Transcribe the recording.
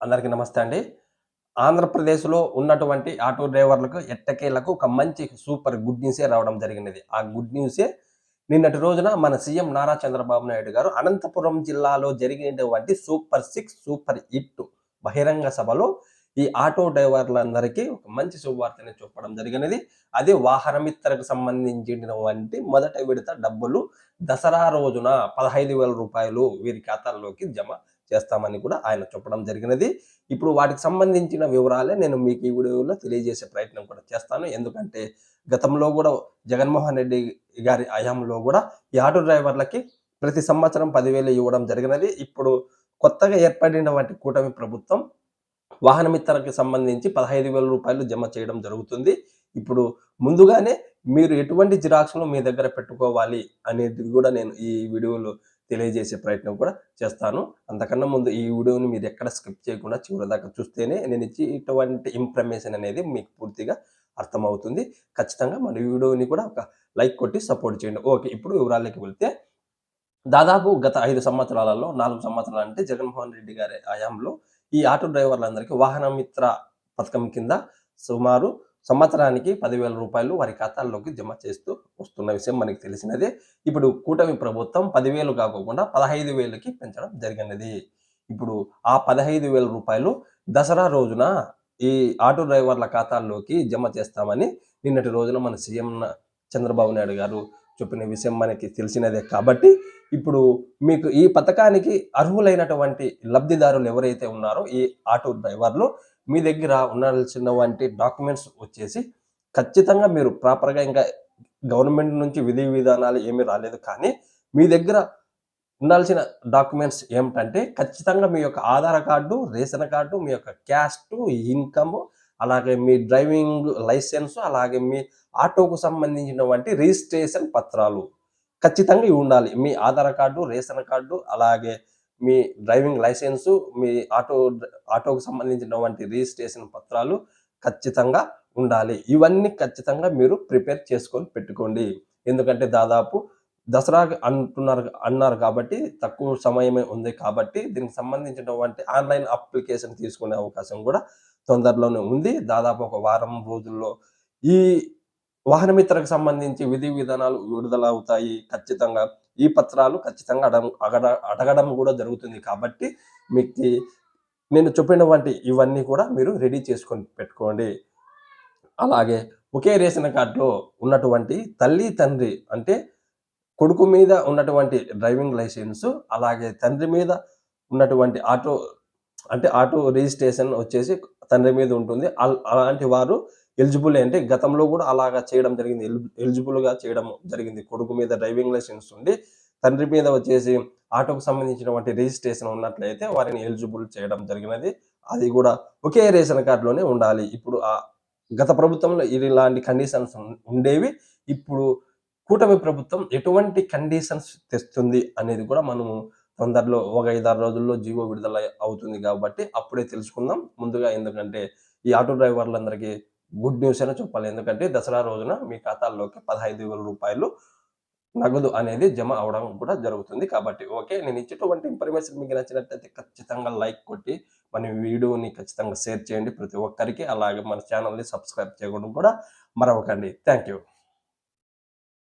అందరికీ నమస్తే అండి. ఆంధ్రప్రదేశ్లో ఉన్నటువంటి ఆటో డ్రైవర్లకు ఎట్టకేలకు ఒక మంచి సూపర్ గుడ్ న్యూసే రావడం జరిగినది. ఆ గుడ్ న్యూసే నిన్నటి రోజున మన సీఎం నారా చంద్రబాబు నాయుడు గారు అనంతపురం జిల్లాలో జరిగినటువంటి సూపర్ సిక్స్ సూపర్ ఇట్ బహిరంగ సభలో ఈ ఆటో డ్రైవర్లందరికీ ఒక మంచి శుభవార్తని చూపడం జరిగినది. అది వాహనమిత్రకు సంబంధించినటువంటి మొదటి విడత డబ్బులు దసరా రోజున పదహైదు వేల రూపాయలు వీరి ఖాతాల్లోకి జమ చేస్తామని కూడా ఆయన చెప్పడం జరిగినది. ఇప్పుడు వాటికి సంబంధించిన వివరాలే నేను మీకు ఈ వీడియోలో తెలియజేసే ప్రయత్నం కూడా చేస్తాను. ఎందుకంటే గతంలో కూడా జగన్మోహన్ రెడ్డి గారి హయాంలో కూడా ఈ ఆటో డ్రైవర్లకి ప్రతి సంవత్సరం పదివేలు ఇవ్వడం జరిగినది. ఇప్పుడు కొత్తగా ఏర్పడినటువంటి కూటమి ప్రభుత్వం వాహనమిత్రకి సంబంధించి పదహైదు వేల రూపాయలు జమ చేయడం జరుగుతుంది. ఇప్పుడు ముందుగానే మీరు ఎటువంటి జిరాక్స్ను మీ దగ్గర పెట్టుకోవాలి అనేది కూడా నేను ఈ వీడియోలో తెలియజేసే ప్రయత్నం కూడా చేస్తాను. అంతకన్నా ముందు ఈ వీడియోని మీరు ఎక్కడ స్కిప్ చేయకుండా చివరిదాకా చూస్తేనే నేను ఇచ్చి ఇటువంటి ఇన్ఫర్మేషన్ అనేది మీకు పూర్తిగా అర్థమవుతుంది. ఖచ్చితంగా మన వీడియోని కూడా ఒక లైక్ కొట్టి సపోర్ట్ చేయండి. ఓకే ఇప్పుడు వివరాలకి వెళ్తే దాదాపు గత ఐదు సంవత్సరాలలో నాలుగు సంవత్సరాలు అంటే జగన్మోహన్ రెడ్డి గారి హయాంలో ఈ ఆటో డ్రైవర్లందరికీ వాహన మిత్ర పథకం కింద సుమారు సంవత్సరానికి పదివేల రూపాయలు వారి ఖాతాల్లోకి జమ చేస్తూ వస్తున్న విషయం మనకి తెలిసినదే. ఇప్పుడు కూటమి ప్రభుత్వం పదివేలు కాకుండా పదహైదు వేలకి పెంచడం జరిగినది. ఇప్పుడు ఆ పదహైదు వేల రూపాయలు దసరా రోజున ఈ ఆటో డ్రైవర్ల ఖాతాల్లోకి జమ చేస్తామని నిన్నటి రోజున మన సీఎం చంద్రబాబు నాయుడు గారు చెప్పిన విషయం మనకి తెలిసినదే. కాబట్టి ఇప్పుడు మీకు ఈ పథకానికి అర్హులైనటువంటి లబ్ధిదారులు ఎవరైతే ఉన్నారో ఈ ఆటో డ్రైవర్లు మీ దగ్గర ఉండాల్సినటువంటి డాక్యుమెంట్స్ వచ్చేసి ఖచ్చితంగా మీరు ప్రాపర్గా ఇంకా గవర్నమెంట్ నుంచి విధి విధానాలు ఏమీ రాలేదు. కానీ మీ దగ్గర ఉండాల్సిన డాక్యుమెంట్స్ ఏమిటంటే ఖచ్చితంగా మీ యొక్క ఆధార్ కార్డు రేషన్ కార్డు మీ యొక్క క్యాస్ట్ ఇన్కమ్ అలాగే మీ డ్రైవింగ్ లైసెన్స్ అలాగే మీ ఆటోకు సంబంధించినటువంటి రిజిస్ట్రేషన్ పత్రాలు ఖచ్చితంగా ఇవి ఉండాలి. మీ ఆధార్ కార్డు రేషన్ కార్డు అలాగే మీ డ్రైవింగ్ లైసెన్సు మీ ఆటో ఆటోకు సంబంధించినటువంటి రిజిస్ట్రేషన్ పత్రాలు ఖచ్చితంగా ఉండాలి. ఇవన్నీ ఖచ్చితంగా మీరు ప్రిపేర్ చేసుకొని పెట్టుకోండి. ఎందుకంటే దాదాపు దసరా అంటున్నారు అన్నారు కాబట్టి తక్కువ సమయమే ఉంది కాబట్టి దీనికి సంబంధించినటువంటి ఆన్లైన్ అప్లికేషన్ తీసుకునే అవకాశం కూడా తొందరలోనే ఉంది. దాదాపు ఒక వారం రోజుల్లో ఈ వాహనమిత్రకు సంబంధించి విధి విధానాలు విడుదల అవుతాయి ఖచ్చితంగా. ఈ పత్రాలు ఖచ్చితంగా అడగ అడగడం కూడా జరుగుతుంది కాబట్టి మీకు నేను చెప్పినటువంటి ఇవన్నీ కూడా మీరు రెడీ చేసుకొని పెట్టుకోండి. అలాగే ఒకే రేషన్ కార్డులో ఉన్నటువంటి తల్లి తండ్రి అంటే కొడుకు మీద ఉన్నటువంటి డ్రైవింగ్ లైసెన్స్ అలాగే తండ్రి మీద ఉన్నటువంటి ఆటో అంటే ఆటో రిజిస్ట్రేషన్ వచ్చేసి తండ్రి మీద ఉంటుంది. అలాంటి వారు ఎలిజిబుల్ అంటే గతంలో కూడా అలాగా చేయడం జరిగింది. ఎలిజిబుల్గా చేయడం జరిగింది. కొడుకు మీద డ్రైవింగ్ లైసెన్స్ ఉండి తండ్రి మీద వచ్చేసి ఆటోకు సంబంధించినటువంటి రిజిస్ట్రేషన్ ఉన్నట్లయితే వారిని ఎలిజిబుల్ చేయడం జరిగినది. అది కూడా ఒకే రేషన్ కార్డులోనే ఉండాలి. ఇప్పుడు ఆ గత ప్రభుత్వంలో ఇలాంటి కండిషన్స్ ఉండేవి. ఇప్పుడు కూటమి ప్రభుత్వం ఎటువంటి కండిషన్స్ తెస్తుంది అనేది కూడా మనము తొందరలో ఒక ఐదారు రోజుల్లో జీవో విడుదల అవుతుంది కాబట్టి అప్పుడే తెలుసుకుందాం. ముందుగా ఎందుకంటే ఈ ఆటో డ్రైవర్లందరికీ గుడ్ న్యూస్ అని చెప్పాలి. ఎందుకంటే దసరా రోజున మీ ఖాతాల్లోకి పదహైదు వేల రూపాయలు నగదు అనేది జమ అవడం కూడా జరుగుతుంది కాబట్టి ఓకే? నేను ఇచ్చేటువంటి ఇన్ఫర్మేషన్ మీకు నచ్చినట్లయితే ఖచ్చితంగా లైక్ కొట్టి మన వీడియోని ఖచ్చితంగా షేర్ చేయండి ప్రతి ఒక్కరికి. అలాగే మన ఛానల్ని సబ్స్క్రైబ్ చేయడం కూడా మరవకండి. Thank you